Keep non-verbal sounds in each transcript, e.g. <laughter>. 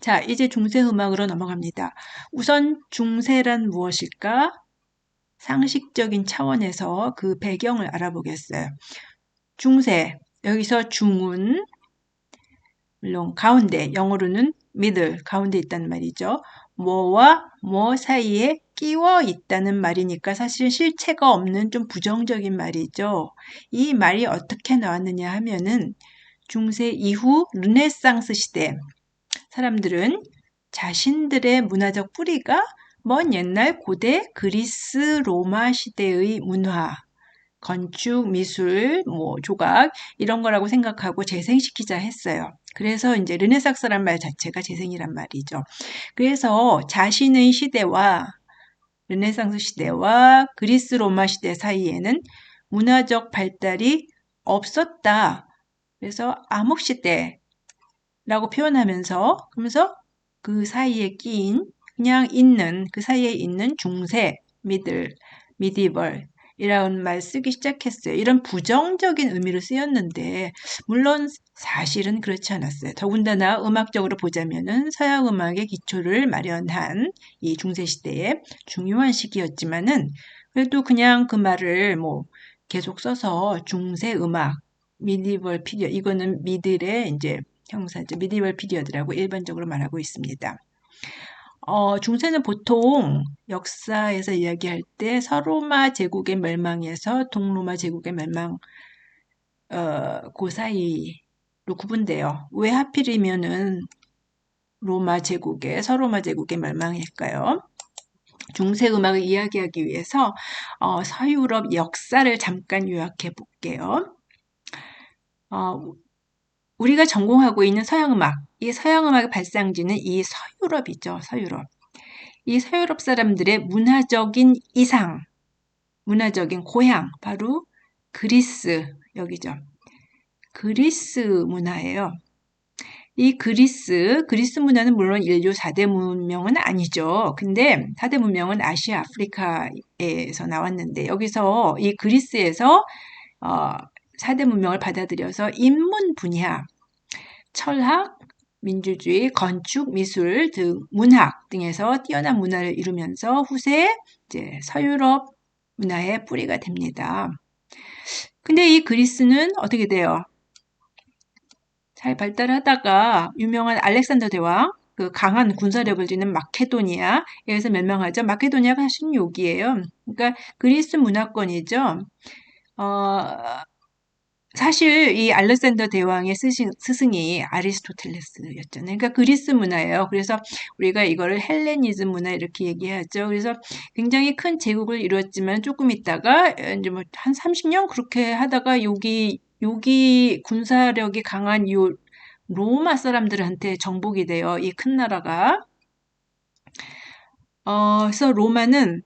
자, 이제 중세 음악으로 넘어갑니다. 우선 중세란 무엇일까? 상식적인 차원에서 그 배경을 알아보겠어요. 중세, 여기서 중은 물론 가운데, 영어로는 middle, 가운데 있다는 말이죠. 뭐와 뭐 사이에 끼워 있다는 말이니까 사실 실체가 없는 좀 부정적인 말이죠. 이 말이 어떻게 나왔느냐 하면은 중세 이후 르네상스 시대 사람들은 자신들의 문화적 뿌리가 먼 옛날 고대 그리스 로마 시대의 문화, 건축, 미술, 뭐 조각 이런 거라고 생각하고 재생시키자 했어요. 그래서 이제 르네상스란 말 자체가 재생이란 말이죠. 그래서 자신의 시대와 르네상스 시대와 그리스 로마 시대 사이에는 문화적 발달이 없었다. 그래서 암흑 시대 라고 표현하면서 그러면서 그 사이에 끼인 그냥 있는 그 사이에 있는 중세, 미들, 미디벌 이라는 말 쓰기 시작했어요. 이런 부정적인 의미로 쓰였는데 물론 사실은 그렇지 않았어요. 더군다나 음악적으로 보자면은 서양 음악의 기초를 마련한 이 중세 시대의 중요한 시기였지만은 그래도 그냥 그 말을 뭐 계속 써서 중세 음악 미디벌 피디어 이거는 미들의 이제 형사죠. 미디벌 피디어드라고 일반적으로 말하고 있습니다. 어, 중세는 보통 역사에서 이야기할 때 서로마 제국의 멸망에서 동로마 제국의 멸망 어, 그 사이로 구분돼요. 왜 하필이면은 로마 제국의 서로마 제국의 멸망일까요? 중세 음악을 이야기하기 위해서 어, 서유럽 역사를 잠깐 요약해 볼게요. 어, 우리가 전공하고 있는 서양 음악, 이 서양 음악의 발상지는 이 서유럽이죠. 서유럽. 이 서유럽 사람들의 문화적인 이상, 문화적인 고향, 바로 그리스, 여기죠. 그리스 문화예요. 이 그리스, 그리스 문화는 물론 인류 4대 문명은 아니죠. 근데 4대 문명은 아시아, 아프리카에서 나왔는데 여기서 이 그리스에서 어, 4대 문명을 받아들여서 인문 분야, 철학, 민주주의, 건축, 미술 등 문학 등에서 뛰어난 문화를 이루면서 후세 이제 서유럽 문화의 뿌리가 됩니다. 근데 이 그리스는 어떻게 돼요? 잘 발달하다가 유명한 알렉산더 대왕, 그 강한 군사력을 지닌 마케도니아에서 멸망하죠. 마케도니아가 사실 여기예요. 그러니까 그리스 문화권이죠. 어, 사실 이 알렉산더 대왕의 스승, 스승이 아리스토텔레스였잖아요. 그러니까 그리스 문화예요. 그래서 우리가 이거를 헬레니즘 문화 이렇게 얘기하죠. 그래서 굉장히 큰 제국을 이루었지만 조금 있다가 이제 뭐 한 30년 그렇게 하다가 여기 여기 군사력이 강한 이 로마 사람들한테 정복이 돼요. 이 큰 나라가. 어, 그래서 로마는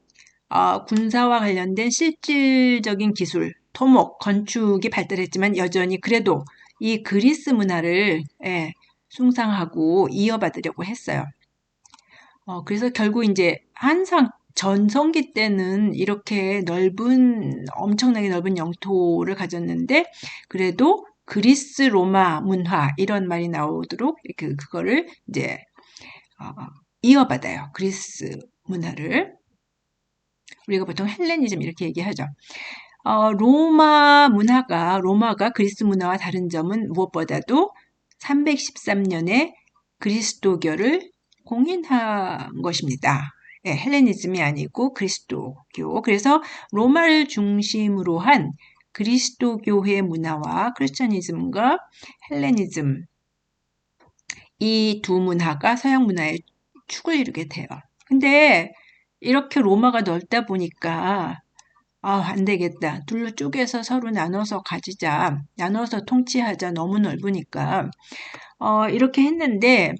어, 군사와 관련된 실질적인 기술, 토목, 건축이 발달했지만 여전히 그래도 이 그리스 문화를 예, 숭상하고 이어받으려고 했어요. 어, 그래서 결국 이제 항상 전성기 때는 이렇게 넓은 엄청나게 넓은 영토를 가졌는데 그래도 그리스 로마 문화 이런 말이 나오도록 그 그거를 이제 어, 이어받아요. 그리스 문화를 우리가 보통 헬레니즘 이렇게 얘기하죠. 어, 로마 문화가 로마가 그리스 문화와 다른 점은 무엇보다도 313년에 그리스도교를 공인한 것입니다. 네, 헬레니즘이 아니고 그리스도교. 그래서 로마를 중심으로 한 그리스도교회 문화와 크리스천니즘과 헬레니즘 이 두 문화가 서양 문화의 축을 이루게 돼요. 근데 이렇게 로마가 넓다 보니까 아, 안 되겠다. 둘로 쪼개서 서로 나눠서 가지자. 나눠서 통치하자. 너무 넓으니까. 어, 이렇게 했는데,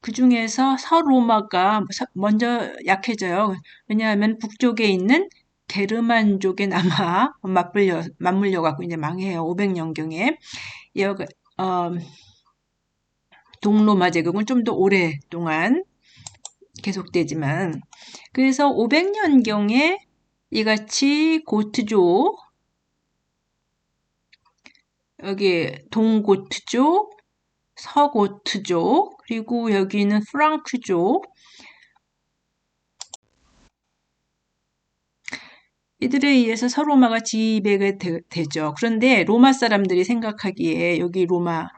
그 중에서 서로마가 먼저 약해져요. 왜냐하면 북쪽에 있는 게르만족에 남아 <laughs> 맞물려, 맞물려 갖고 이제 망해요. 500년경에. 어, 동로마 제국은 좀 더 오랫동안 계속되지만 그래서 500년경에 이같이 고트족 여기 동고트족 서고트족, 그리고 여기는 프랑크족. 이들에 의해서 서로마가 지배가 되, 죠 그런데 로마 사람들이 생각하기에 여기 로마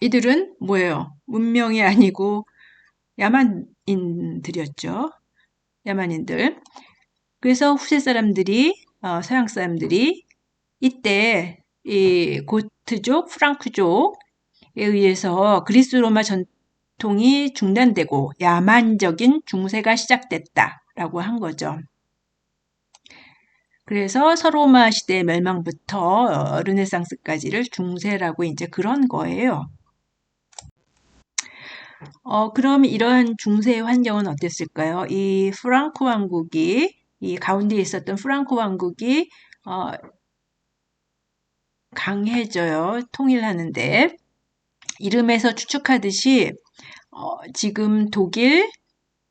이들은 뭐예요? 문명이 아니고 야만인들이었죠. 야만인들. 그래서 후세 사람들이 어, 서양 사람들이 이때 이 고트족, 프랑크족에 의해서 그리스 로마 전통이 중단되고 야만적인 중세가 시작됐다라고 한 거죠. 그래서 서로마 시대 멸망부터 르네상스까지를 중세라고 이제 그런 거예요. 어, 그럼 이런 중세의 환경은 어땠을까요? 이 프랑크 왕국이, 이 가운데 있었던 프랑크 왕국이, 어, 강해져요. 통일하는데. 이름에서 추측하듯이, 어, 지금 독일,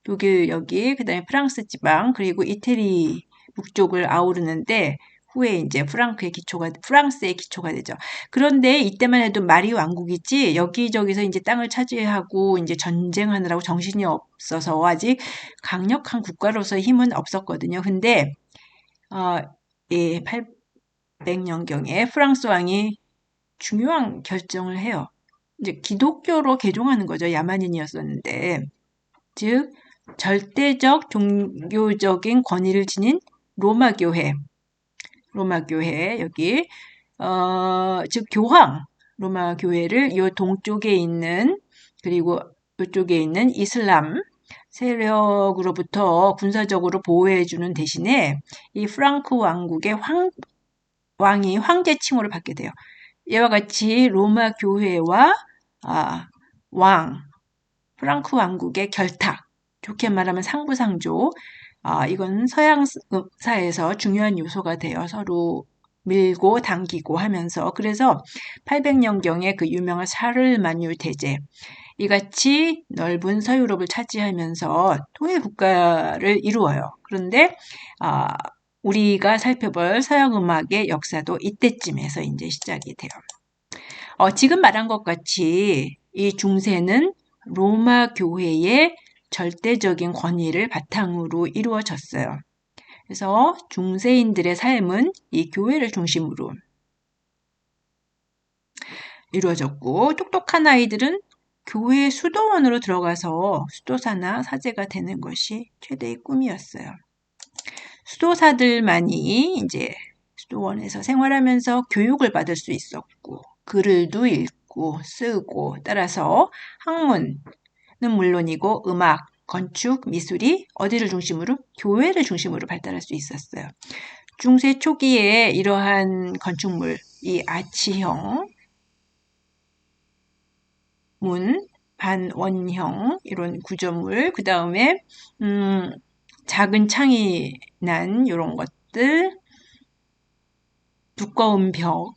독일 여기, 그 다음에 프랑스 지방, 그리고 이태리 북쪽을 아우르는데, 후에 이제 프랑크의 기초가 프랑스의 기초가 되죠. 그런데 이때만 해도 마리 왕국이지 여기저기서 이제 땅을 차지하고 이제 전쟁하느라고 정신이 없어서 아직 강력한 국가로서 힘은 없었거든요. 근데 어, 예, 800년경에 프랑스 왕이 중요한 결정을 해요. 이제 기독교로 개종하는 거죠. 야만인이었었는데. 즉, 절대적 종교적인 권위를 지닌 로마 교회, 로마 교회 여기 어, 즉 교황 로마 교회를 요 동쪽에 있는 그리고 이쪽에 있는 이슬람 세력으로부터 군사적으로 보호해주는 대신에 이 프랑크 왕국의 황, 왕이 황제 칭호를 받게 돼요. 이와 같이 로마 교회와 아, 왕 프랑크 왕국의 결탁 좋게 말하면 상부상조 아, 이건 서양사에서 중요한 요소가 되어 서로 밀고 당기고 하면서 그래서 800년경에 그 유명한 사르마뉴 대제 이같이 넓은 서유럽을 차지하면서 통일 국가를 이루어요. 그런데 아, 우리가 살펴볼 서양 음악의 역사도 이때쯤에서 이제 시작이 돼요. 어, 지금 말한 것 같이 이 중세는 로마 교회의 절대적인 권위를 바탕으로 이루어졌어요. 그래서 중세인들의 삶은 이 교회를 중심으로 이루어졌고 똑똑한 아이들은 교회 수도원으로 들어가서 수도사나 사제가 되는 것이 최대의 꿈이었어요. 수도사들만이 이제 수도원에서 생활하면서 교육을 받을 수 있었고 글을도 읽고 쓰고 따라서 학문 는 물론이고 음악, 건축, 미술이 어디를 중심으로? 교회를 중심으로 발달할 수 있었어요. 중세 초기에 이러한 건축물, 이 아치형, 문, 반원형 이런 구조물, 그 다음에 음, 작은 창이 난 이런 것들, 두꺼운 벽,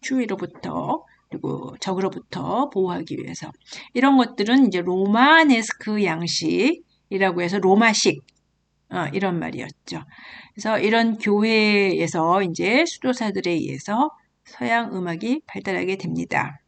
추위로부터 그리고 적으로부터 보호하기 위해서 이런 것들은 이제 로마네스크 양식이라고 해서 로마식 어, 이런 말이었죠. 그래서 이런 교회에서 이제 수도사들에 의해서 서양 음악이 발달하게 됩니다.